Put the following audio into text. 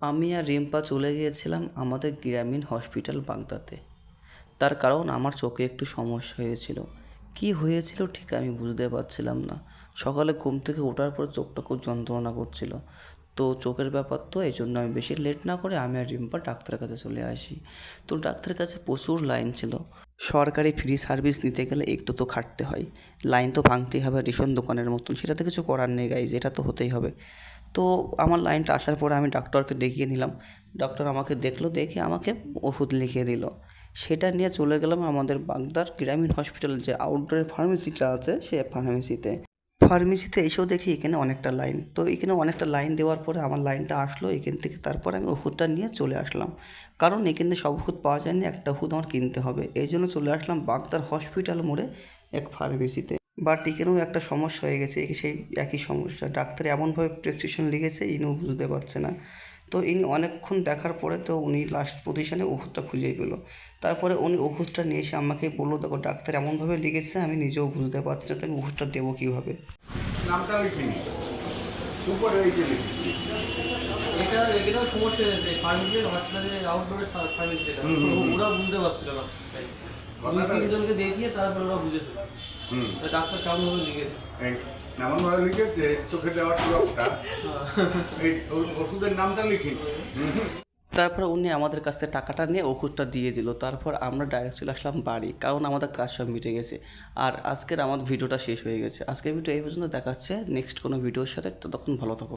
আমি আর রিম্পা চলে গিয়েছিলাম আমাদের গ্রামীণ হসপিটাল বাগদাতে। তার কারণ আমার চোখে একটু সমস্যা হয়েছিল। কি হয়েছিল ঠিক আমি বুঝতে পারছিলাম না। সকালে ঘুম থেকে ওঠার পর চোখটা খুব যন্ত্রণা করছিল। তো চোখের ব্যাপার তো, এই জন্য আমি বেশি লেট না করে আমি আর রিম্পা ডাক্তারের কাছে চলে আসি। তো ডাক্তারের কাছে প্রচুর লাইন ছিল। সরকারি ফ্রি সার্ভিস নিতে গেলে একটু তো খাটতে হয়। লাইন তো ভাঙতেই হবে রেশন দোকানের মতন। সেটাতে কিছু করার নেই গাইজ এটা তো হতেই হবে। তো আমার লাইনটা আসার পরে আমি ডক্টরকে দেখিয়ে নিলাম। ডক্টর আমাকে দেখল, দেখে আমাকে ওষুধ লিখিয়ে দিল। সেটা নিয়ে চলে গেলাম আমাদের বাগদার গ্রামীণ হসপিটাল যে আউটডোরের ফার্মেসিটা আছে, সে ফার্মেসিতে ফার্মেসিতে এসেও দেখি এখানে অনেকটা লাইন তো এখানে অনেকটা লাইন দেওয়ার পরে আমার লাইনটা আসলো, এখান থেকে তারপরে আমি ওষুধটা নিয়ে চলে আসলাম। কারণ এখানে সব ওষুধ পাওয়া যায়নি একটা ওষুধ আমার কিনতে হবে। এই জন্য চলে আসলাম বাগদার হসপিটাল মোড়ে এক ফার্মেসিতে বাট এখানেও একটা সমস্যা হয়ে গেছে এই সেই একই সমস্যা। ডাক্তার এমনভাবে প্রেসক্রিপশন লিখেছে ইনিও বুঝতে পারছে না। তো ইনি অনেকক্ষণ দেখার পরে তো উনি লাস্ট পজিশনে ওষুধটা খুঁজে পেল। তারপরে উনি ওষুধটা নিয়ে এসে আমাকে বলল দেখো ডাক্তার এমনভাবে লিখেছে আমি নিজেও বুঝতে পারছি না তো আমি ওষুধটা দেবো কীভাবে? নামটা লিখিনি উপরে ওই যে লিখেছি। এটা সমস্যা হয়েছে ফার্মেসি হসপিটালের আউটডোরের ফার্মেসি এটা ওরা বুঝতে পারছিল না। দুই তিনজনকে দেখিয়ে তারপর ওরা তো ডাক্তার কেমন লিখেছে? এমনভাবে লিখেছে চোখে দেওয়ার চোখটা এই ওষুধের নামটা। তারপর উনি আমাদের কাছ থেকে টাকাটা নিয়ে ওষুধটা দিয়ে দিল। তারপর আমরা ডাইরেক্ট চলে আসলাম বাড়ি কারণ আমাদের কাজ সব মিটে গেছে। আর আজকের আমার ভিডিওটা শেষ হয়ে গেছে। আজকের ভিডিও এই পর্যন্ত দেখাচ্ছে। নেক্সট কোনো ভিডিওর সাথে তখন ভালো থাকো।